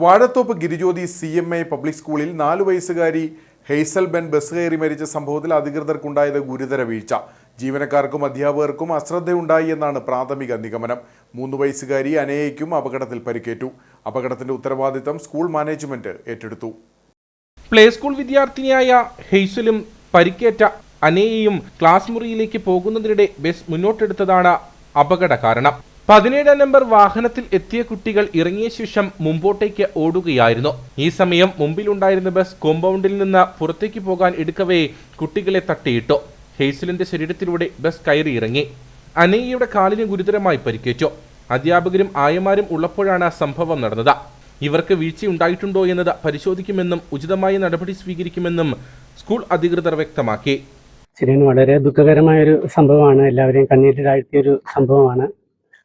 Vazhathoppu Girijyothi C M I public സ്കൂളിൽ നാലു വയസ്സുകാരി ഹെയ്സൽ ബെൻ ബസ് കയറി മരിച്ച സംഭവത്തിൽ അധികൃതർക്കുണ്ടായത് ഗുരുതര വീഴ്ച. ജീവനക്കാർക്കും അധ്യാപകർക്കും അശ്രദ്ധയുണ്ടായി എന്നാണ് പ്രാഥമിക നിഗമനം. മൂന്ന് വയസ്സുകാരി അനേയയ്ക്കും അപകടത്തിൽ പരിക്കേറ്റു. അപകടത്തിന്റെ ഉത്തരവാദിത്തം സ്കൂൾ മാനേജ്മെന്റ് ഏറ്റെടുത്തു. പ്ലേ സ്കൂൾ വിദ്യാർത്ഥിനിയായ ഹെയ്സലും പരിക്കേറ്റ അനേയയും ക്ലാസ് മുറിയിലേക്ക് പോകുന്നതിനിടെ ബസ് മുന്നോട്ടെടുത്തതാണ് അപകട കാരണം. പതിനേഴാം നമ്പർ വാഹനത്തിൽ എത്തിയ കുട്ടികൾ ഇറങ്ങിയ ശേഷം മുമ്പോട്ടേക്ക് ഓടുകയായിരുന്നു. ഈ സമയം മുമ്പിലുണ്ടായിരുന്ന ബസ് കോമ്പൗണ്ടിൽ നിന്ന് പുറത്തേക്ക് പോകാൻ എടുക്കവേ കുട്ടികളെ തട്ടിയിട്ടു. ഹെയ്സലിന്റെ ശരീരത്തിലൂടെ ബസ് കയറി ഇറങ്ങി അനയ്യയുടെ കാലിന് ഗുരുതരമായി പരിക്കേറ്റു. അധ്യാപകരും ആയമാരും ഉള്ളപ്പോഴാണ് സംഭവം നടന്നത്. ഇവർക്ക് വീഴ്ച ഉണ്ടായിട്ടുണ്ടോ എന്നത് പരിശോധിക്കുമെന്നും ഉചിതമായ നടപടി സ്വീകരിക്കുമെന്നും സ്കൂൾ അധികൃതർ വ്യക്തമാക്കി. ശരിയാണ് വളരെ ദുഃഖകരമായ ഒരു സംഭവമാണ്. എല്ലാവരെയും കണ്ണീരിലാഴ്ത്തിയ ഒരു സംഭവമാണ്.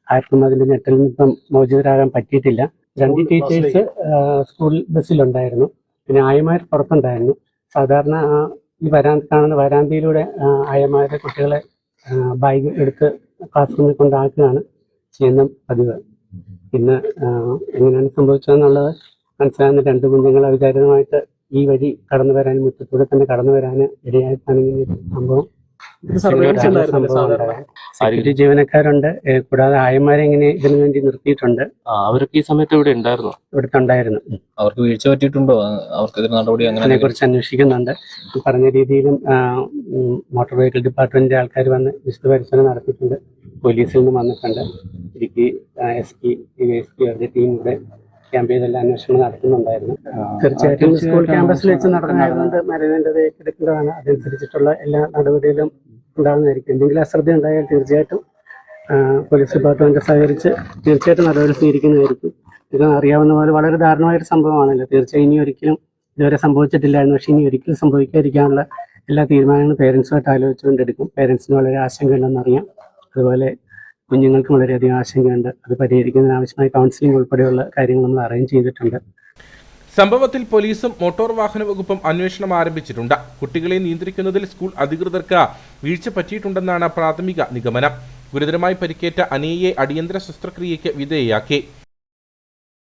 ആർക്കും അതിന്റെ ഞെട്ടലിൽ നിന്നും മോചിതരാകാൻ പറ്റിയിട്ടില്ല. രണ്ട് ടീച്ചേഴ്സ് സ്കൂൾ ബസ്സിലുണ്ടായിരുന്നു. പിന്നെ ആയമാർ പുറത്തുണ്ടായിരുന്നു. സാധാരണ ഈ വരാൻ കാണുന്ന വരാന്തയിലൂടെ ആയമാരെ കുട്ടികളെ ബാഗ് എടുത്ത് ക്ലാസ് റൂമിൽ കൊണ്ടാക്കുകയാണ് ചെയ്യുന്ന പതിവ്. ഇന്ന് എങ്ങനെയാണ് സംഭവിച്ചതെന്നുള്ളത് മനസ്സിലാകുന്ന രണ്ട് കുഞ്ഞുങ്ങൾ അവിചാരിതമായിട്ട് ഈ വഴി കടന്നു വരാൻ മുറ്റത്തൂടെ തന്നെ കടന്നു വരാൻ ഇടയായിട്ടാണെങ്കിൽ സംഭവം. സെക്യൂരിറ്റി ജീവനക്കാരുണ്ട്. കൂടാതെ ആയമാരെ ഇങ്ങനെ ഇതിനു വേണ്ടി നിർത്തിയിട്ടുണ്ട്? അവർക്ക് അവരൊക്കെ ഈ സമയത്ത് ഇവിടെ ഉണ്ടായിരുന്നു? ഇവിടുത്തെ ഉണ്ടായിരുന്നു അവർക്ക് വീഴ്ച പറ്റിയിട്ടുണ്ടോ? അവർക്ക് നടപടി അങ്ങനെ അതിനെ കുറിച്ച് അന്വേഷിക്കുന്നുണ്ട്. പറഞ്ഞ രീതിയിലും മോട്ടോർ വെഹിക്കിൾ ഡിപ്പാർട്ട്മെന്റിന്റെ ആൾക്കാർ വന്ന് വിശദ പരിശോധന നടത്തിയിട്ടുണ്ട്. പോലീസിൽ നിന്ന് വന്നിട്ടുണ്ട്. Idukki S P S P അവരുടെ ടീം ഇവിടെ ക്യാമ്പ് ചെയ്തെല്ലാം അന്വേഷണം നടത്തുന്നുണ്ടായിരുന്നു. തീർച്ചയായിട്ടും സ്കൂൾ ക്യാമ്പസിൽ വെച്ച് നടന്നതായതുകൊണ്ട് മാനേജ്മെന്റ് ഏറ്റെടുക്കേണ്ടതാണ് അതനുസരിച്ചിട്ടുള്ള എല്ലാ നടപടികളും ഉണ്ടാകുന്നതായിരിക്കും. എന്തെങ്കിലും അശ്രദ്ധ ഉണ്ടായാൽ തീർച്ചയായിട്ടും പോലീസ് ഡിപ്പാർട്ട്മെന്റ് സഹകരിച്ച് തീർച്ചയായിട്ടും നടപടി സ്വീകരിക്കുന്നതായിരിക്കും. ഇത് അറിയാവുന്ന പോലെ വളരെ ദാരുണമായ ഒരു സംഭവമാണല്ലോ. തീർച്ചയായും ഇനി ഒരിക്കലും ഇതുവരെ സംഭവിച്ചിട്ടില്ലായിരുന്നു പക്ഷേ ഇനി ഒരിക്കലും സംഭവിക്കാതിരിക്കാനുള്ള എല്ലാ തീരുമാനങ്ങളും പേരൻസുമായിട്ട് ആലോചിച്ചുകൊണ്ടെടുക്കും പേരൻസിന് വളരെ ആശങ്കയുണ്ടെന്നറിയാം. അതുപോലെ കുഞ്ഞുങ്ങൾക്കും വളരെയധികം ആശങ്കയുണ്ട്. അത് പരിഹരിക്കുന്നതിന് ആവശ്യമായ കൗൺസിലിംഗ് ഉൾപ്പെടെയുള്ള കാര്യങ്ങൾ നമ്മൾ അറേഞ്ച് ചെയ്തിട്ടുണ്ട്. സംഭവത്തിൽ പോലീസും മോട്ടോർ വാഹന വകുപ്പും അന്വേഷണം ആരംഭിച്ചിട്ടുണ്ട്. കുട്ടികളെ നിയന്ത്രിക്കുന്നതിൽ സ്കൂൾ അധികൃതർക്ക് വീഴ്ച പറ്റിയിട്ടുണ്ടെന്നാണ് പ്രാഥമിക നിഗമനം. ഗുരുതരമായി പരിക്കേറ്റ അനിയയെ അടിയന്തര ശസ്ത്രക്രിയയ്ക്ക് വിധേയയാക്കി.